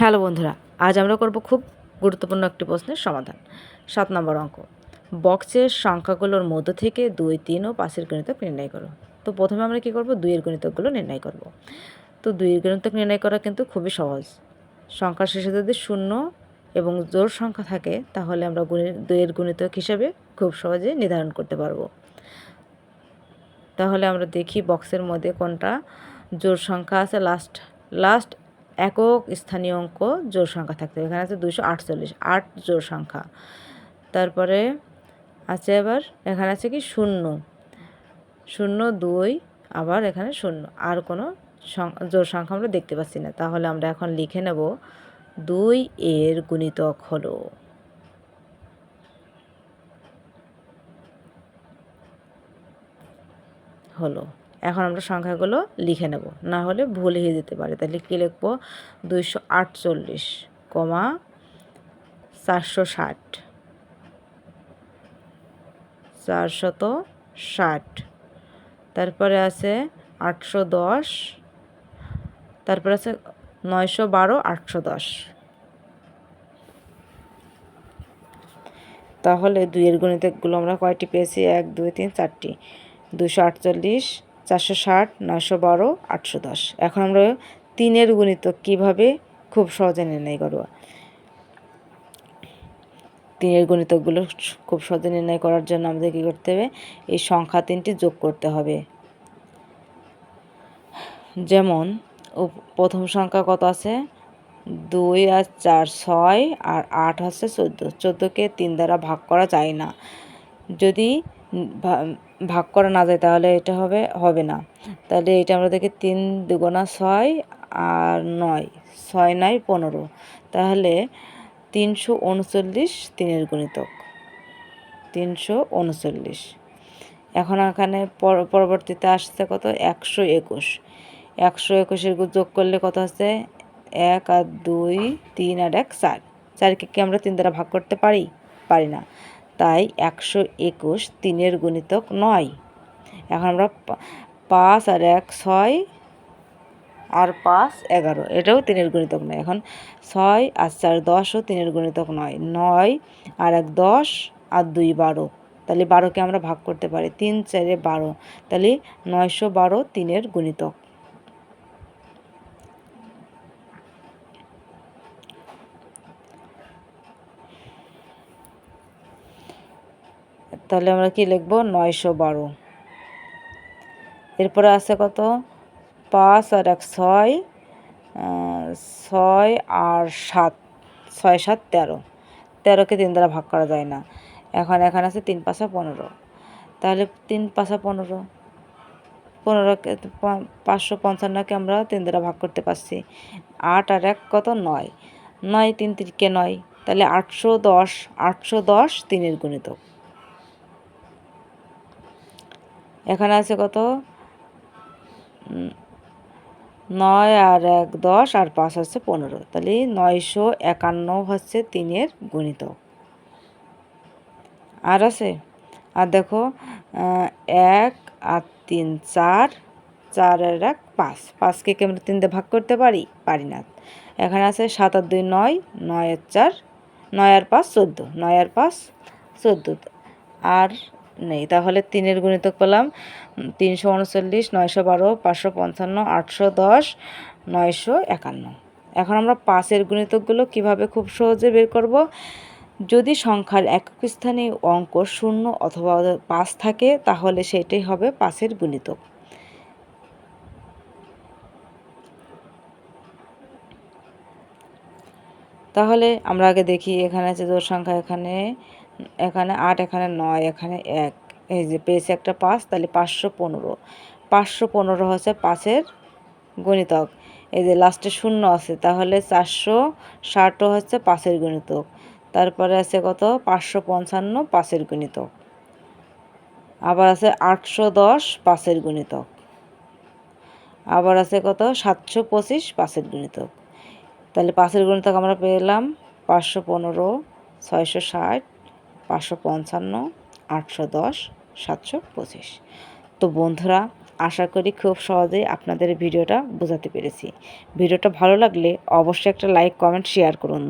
Hello বন্ধুরা, আজ আমরা করব খুব গুরুত্বপূর্ণ একটি প্রশ্নের সমাধান। সাত নম্বর অঙ্ক। বক্সের সংখ্যাগুলোর মধ্য থেকে দুই, তিন ও পাঁচের গণিতক নির্ণয় করো। তো প্রথমে আমরা কী করব? দুইয়ের গণিতকগুলো নির্ণয় করব। তো দুইয়ের গণিতক নির্ণয় করা কিন্তু খুবই সহজ। সংখ্যার শেষে যদি শূন্য এবং জোর সংখ্যা থাকে, তাহলে আমরা গুণের, দুইয়ের গণিতক হিসাবে খুব সহজে নির্ধারণ করতে পারব। তাহলে আমরা দেখি বক্সের মধ্যে কোনটা জোর সংখ্যা আছে লাস্ট লাস্ট একক স্থানীয় অঙ্ক জোর সংখ্যা থাকতে হবে। এখানে আছে দুশো আটচল্লিশ, আট জোর সংখ্যা। তারপরে আছে আবার, এখানে আছে কি শূন্য। শূন্য, দুই, আবার এখানে শূন্য। আর কোনো জোর সংখ্যা আমরা দেখতে পাচ্ছি না। তাহলে আমরা এখন লিখে নেব, দুই এর গুণিতক হলো। হলো। এখন আমরা সংখ্যাগুলো লিখে নেব। না হলে ভুল হয়ে যেতে পারে। তাহলে কী লিখব? দুইশো আটচল্লিশ কমা চারশো ষাট। চারশত ষাট। তারপরে আছে আটশো দশ। তারপরে আছে নয়শো বারো, আটশো দশ। তাহলে দুইয়ের গণিতগুলো আমরা কয়টি পেয়েছি? এক, দুই, তিন, চারটি। দুশো আটচল্লিশ চারশো ষাট, নয়শো বারো, আটশো দশ। এখন আমরা তিনের গুণিত কীভাবে খুব সহজে নির্ণয় করব তিনের গণিতকগুলো খুব সহজে নির্ণয় করার জন্য আমাদের কী করতে হবে? এই সংখ্যা তিনটি যোগ করতে হবে। যেমন প্রথম সংখ্যা কত আছে? দুই আর চার ছয় আর আট হচ্ছে চোদ্দ। চোদ্দোকে তিন দ্বারা ভাগ করা যায় না। যদি ভাগ করা না যায়, তাহলে এটা হবে হবে না। তাহলে এটা আমরা দেখি তিন দুগুণা ছয় আর নয়, ছয় নয় পনেরো। তাহলে তিনশো উনচল্লিশ তিনের গণিতক, তিনশো উনচল্লিশ। এখন এখানে পরবর্তীতে আসছে কত? একশো একুশ। একশো একুশের যোগ করলে কত আছে এক আর দুই, তিন আর এক, চার। চারকে কি আমরা তিন দ্বারা ভাগ করতে পারি? পারি না। তাই একশো একুশ তিনের গুণিতক নয়। এখন আমরা পাঁচ আর এক ছয় আর পাঁচ এগারো, এটাও তিনের গুণিতক নয়। এখন ছয় আর চার দশও তিনের গুণিতক নয়। নয় আর এক দশ আর দুই বারো। তাহলে বারোকে আমরা ভাগ করতে পারি। তিন চারে বারো। তাহলে নয়শো বারো তিনের গুণিতক। তাহলে আমরা কি লিখব? নয়শো বারো। এরপরে আছে কত? পাঁচ আর এক ছয় ছয় আর সাত, ছয় সাত তেরো। তেরোকে তিন দ্বারা ভাগ করা যায় না। এখন এখানে আছে তিন পাঁচা পনেরো। তাহলে তিন পাঁচা পনেরো। পনেরোকে পাঁচশো পঞ্চান্নকে আমরা তিন দ্বারা ভাগ করতে পারছি। আট আর এক কত? নয়। নয় তিন তিনকে নয়। তাহলে আটশো দশ আটশো দশ তিনের গুণিতক। এখানে আছে কত? নয় আর এক দশ আর পাঁচ হচ্ছে পনেরো। তাহলে নয়শো একান্ন হচ্ছে তিনের গণিত। আর আছে? আর দেখো এক আর তিন চার চার আর এক পাঁচ। পাঁচকে কি আমরা তিন দিয়ে ভাগ করতে পারি? পারি না। এখানে আছে সাত আর দুই নয় নয় আর চার, নয় আর পাঁচ, চোদ্দ। নয় আর পাঁচ, চোদ্দ। আর নেই। তাহলে তিনের গুণিতক পেলাম তিনশো উনচল্লিশ, নয়শো বারো, পাঁচশো পঞ্চান্ন, আটশো দশ, নয়শো একান্ন। এখন আমরা পাঁচের গুণিতকগুলো কীভাবে খুব সহজে বের করব? যদি সংখ্যার একক স্থানে অঙ্ক শূন্য অথবা পাঁচ থাকে, তাহলে সেটাই হবে পাঁচের গুণিতক। তাহলে আমরা আগে দেখি এখানে আছে জোর সংখ্যা এখানে এখানে আট, এখানে নয়, এখানে এক। এই যে পেয়েছে একটা পাঁচ, তাহলে পাঁচশো পনেরো। পাঁচশো পনেরো হচ্ছে পাঁচের গণিতক। এই যে লাস্টে শূন্য আছে, তাহলে চারশো ষাটও হচ্ছে পাঁচের গণিতক। তারপরে আছে কত? পাঁচশো পঞ্চান্ন, পাঁচের গণিতক। আবার আছে আটশো দশ, পাঁচের গণিতক। আবার আছে কত? সাতশো পঁচিশ, পাঁচের গণিতক। তাহলে পাঁচের গণিতক আমরা পেলাম পাঁচশো পনেরো, ছয়শো ষাট। পাঁচশো পঞ্চান্ন, আটশো দশ, সাতশো পঁচিশ। তো বন্ধুরা, আশা করি খুব সহজেই আপনাদের ভিডিওটা বোঝাতে পেরেছি। ভিডিওটা ভালো লাগলে অবশ্যই একটা লাইক, কমেন্ট, শেয়ার করুন।